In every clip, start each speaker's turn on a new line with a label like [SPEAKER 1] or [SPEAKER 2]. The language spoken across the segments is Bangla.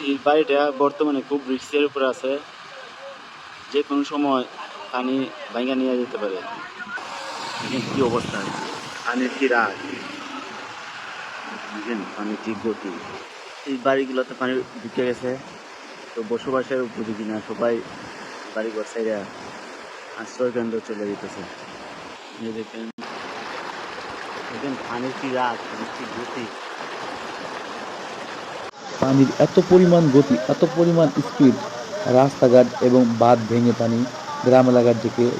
[SPEAKER 1] এই বাড়িটা বর্তমানে খুব রিক্সের উপর আছে। যে কোনো সময় পানি ভাঙা নিয়ে যেতে পারে। কি অবস্থা। পানির কি রাগ। দেখেন পানির কি গতি। এই বাড়িগুলোতে পানি ঢুকে গেছে। তো বসবাসের উপযোগী না সবাই বাড়ি ঘর সাইডে আশ্রয় কেন্দ্র চলে যেতেছে। দেখেন। দেখেন পানির কি রাগ, পানির কি গতি।
[SPEAKER 2] পানির এত পরিমাণ গতি, এত পরিমাণ স্পিড রাস্তাঘাট এবং বাঁধ ভেঙে পানি গ্রাম এলাকার দিকে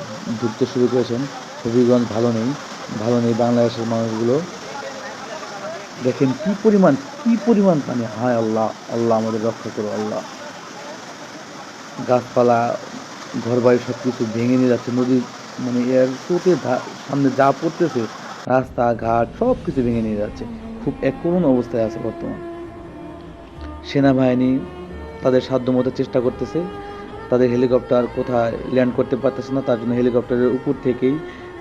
[SPEAKER 2] ঢুকতে শুরু করেছেন। হবিগঞ্জ ভালো নেই ভালো নেই বাংলাদেশের মানুষগুলো। দেখেন কি পরিমাণ কি পরিমাণ পানি। হায় আল্লাহ আল্লাহ আমাদের রক্ষা করো আল্লাহ। গাছপালা, ঘরবাড়ি সব কিছু ভেঙে নিয়ে যাচ্ছে নদীর মানে এর ধা- সামনে যা পড়তেছে, রাস্তাঘাট সব কিছু ভেঙে নিয়ে যাচ্ছে। খুব এক করুণ অবস্থায় আছে বর্তমান। সেনাবাহিনী তাদের সাধ্যমতো চেষ্টা করতেছে। তাদের হেলিকপ্টার কোথায় ল্যান্ড করতে পারতেছে না, তার জন্য হেলিকপ্টারের উপর থেকেই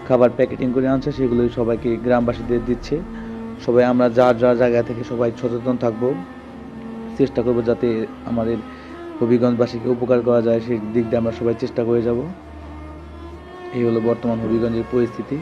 [SPEAKER 2] খাবার প্যাকেটিং করে আনছে, সেগুলোই সবাইকে গ্রামবাসীদের দিচ্ছে। সবাই আমরা যার যার জায়গা থেকে সবাই সচেতন থাকব। চেষ্টা করব যাতে আমাদের হবিগঞ্জবাসীকে উপকার করা যায়, সেই দিক দিয়ে আমরা সবাই চেষ্টা করে যাব। এই হলো বর্তমান হবিগঞ্জের পরিস্থিতি।